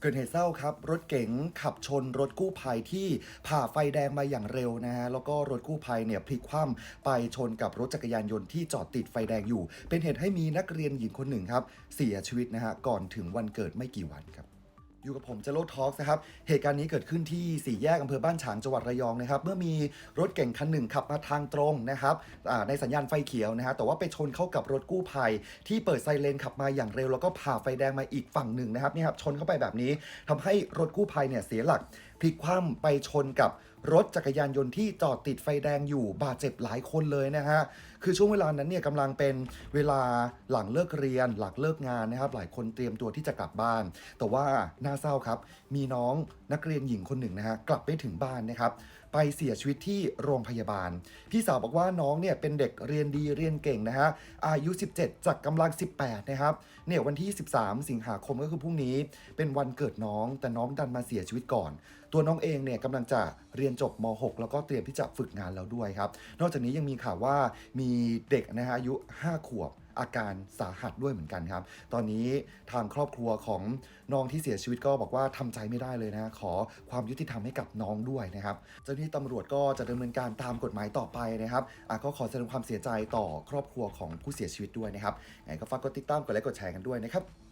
เกิดเหตุเศร้าครับ รถเก๋งขับชนรถกู้ภัยที่ผ่าไฟแดงมาอย่างเร็วนะฮะแล้วก็รถกู้ภัยเนี่ยพลิกคว่ำไปชนกับรถจักรยานยนต์ที่จอดติดไฟแดงอยู่ เป็นเหตุให้มีนักเรียนหญิงคนหนึ่งครับเสียชีวิตนะฮะก่อนถึงวันเกิดไม่กี่วันครับ อยู่กับผมเจโรทอล์กนะครับ เหตุการณ์นี้เกิดขึ้นที่สี่แยกอำเภอบ้านฉางจังหวัดระยองนะครับ เมื่อมีรถเก่งคันหนึ่งขับมาทางตรงนะครับในสัญญาณไฟเขียวนะฮะ แต่ว่าไปชนเข้ากับรถกู้ภัย ที่เปิดไซเรนขับมาอย่างเร็ว แล้วก็ผ่าไฟแดงมาอีกฝั่งหนึ่งนะครับนี่ครับชนเข้าไปแบบนี้ทำให้รถกู้ภัยเนี่ยเสียหลัก พลิกคว่ำไปชนกับรถจักรยานยนต์ที่จอดติดไฟแดงอยู่บาดเจ็บหลายคนเลยนะฮะ คือช่วงเวลานั้นเนี่ยกำลังเป็นเวลาหลังเลิกเรียน หลังเลิกงานนะครับ หลายคนเตรียมตัวที่จะกลับบ้าน แต่ว่าน่าเศร้าครับ มีน้องนักเรียนหญิงคนหนึ่งนะฮะกลับไม่ถึงบ้านนะครับไปเสียชีวิตที่โรงพยาบาล พี่สาวบอกว่าน้องเนี่ยเป็นเด็กเรียนดีเรียนเก่งนะฮะอายุ 17 จากกำลัง 18 นะครับเนี่ยวันที่ 13 สิงหาคมก็คือพรุ่งนี้ เป็นวันเกิดน้องแต่น้องดันมาเสียชีวิตก่อน ตัวน้องเองเนี่ยกำลังจะเรียนจบม .6 แล้วก็เตรียมที่จะฝึกงานแล้วด้วยครับ นอกจากนี้ยังมีข่าวว่ามีเด็กนะฮะอายุ 5 ขวบ อาการสาหัสด้วยเหมือนกันครับ ตอนนี้ทางครอบครัวของน้องที่เสียชีวิตก็บอกว่าทำใจไม่ได้เลยนะ ขอความยุติธรรมให้กับน้องด้วยนะครับ เจ้าหน้าที่ตำรวจก็จะดำเนินการตามกฎหมายต่อไปนะครับอะก็ขอแสดงความเสียใจต่อครอบครัวของผู้เสียชีวิตด้วยนะครับยังไงก็ฝากกดติดตามกดไลค์กดแชร์กันด้วยนะครับ